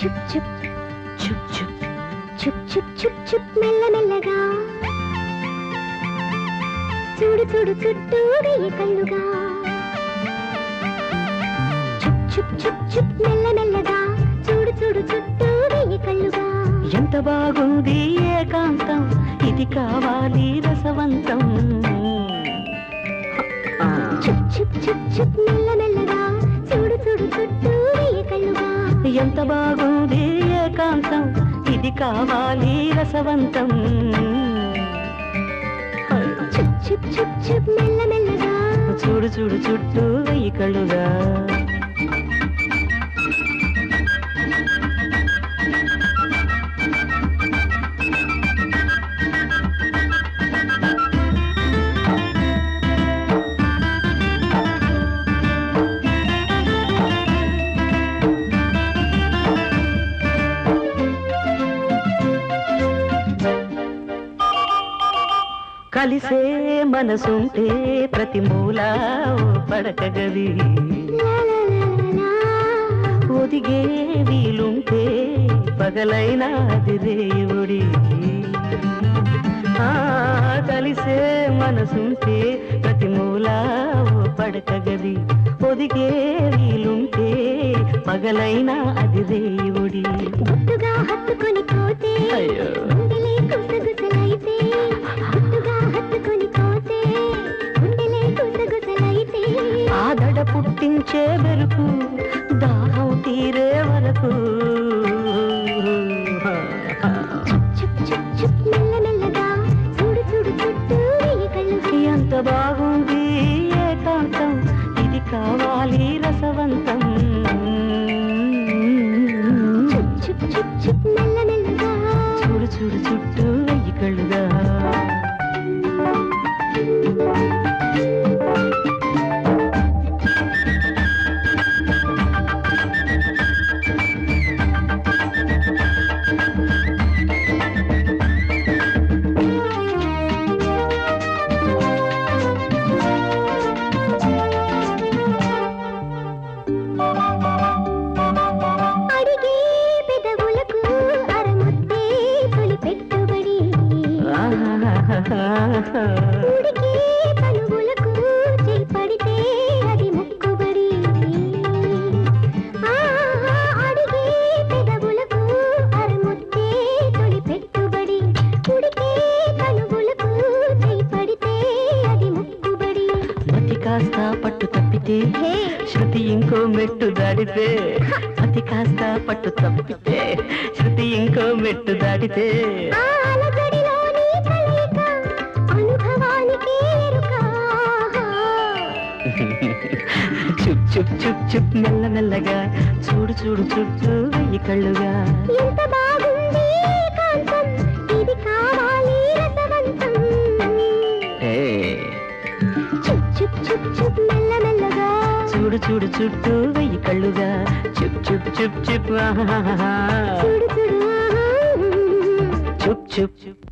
చుప్ చుప్ చుప్ చుప్ చుప్ చుప్ చుప్ చుప్ మెల్లమెల్లగా చూడు చూడు చుట్టూ వెయ్యి కళ్ళుగా. చుప్ చుప్ చుప్ చుప్ మెల్లమెల్లగా చూడు చూడు చుట్టూ వెయ్యి కళ్ళుగా. ఎంత బాగుంది ఏకాంతం ఇది కావాలి రసవంతం. చుప్ చుప్ చుప్ చుప్ మెల్లమెల్లగా ఎంత బాగుంది ఏకాంతం. ఇది కావాలి రసవంతం. చుప్ చుప్ చుప్ చుప్ మెల్లమెల్లగా చూడు చూడు చుట్టూ వెయ్యి కళ్ళుగా. కలిసే మనసుంటే ప్రతి మూల పడక గది. ఒదిగే వీలుంటే పగలైనా ఆ, కలిసే మనసుంటే ప్రతి మూల పడక గది ఒదిగే వీలుంటే పగలైనా అది గుట్టుగా హత్తుకొని పోతే అయ్యో. ఆదడ పుట్టించే వెరుకు దాహం తీరే వరకు కాస్త పట్టు తప్పితే శృతి ఇంకో మెట్టు దాడితే అతి కాస్త పట్టు తప్పితే శృతి ఇంకో మెట్టు దాడితే చుప్ చుప్ చుప్ చుప్ మెల్ల మెల్లగా చూడు చూడు చుట్టూ వెయ్యి కళ్ళుగా ఎంత బాగుంది ఏకాంతం ఇది కావాలి రసవంతం చుప్ చుప్ చుప్ చుప్ మెల్ల మెల్లగా చూడు చూడు చుట్టూ వెయ్యి కళ్ళుగా చుప్ చుప్ చుప్ చుప్ ఆహాహాహా. చూడు చూడు ఆహా. చుప్ చుప్ చుప్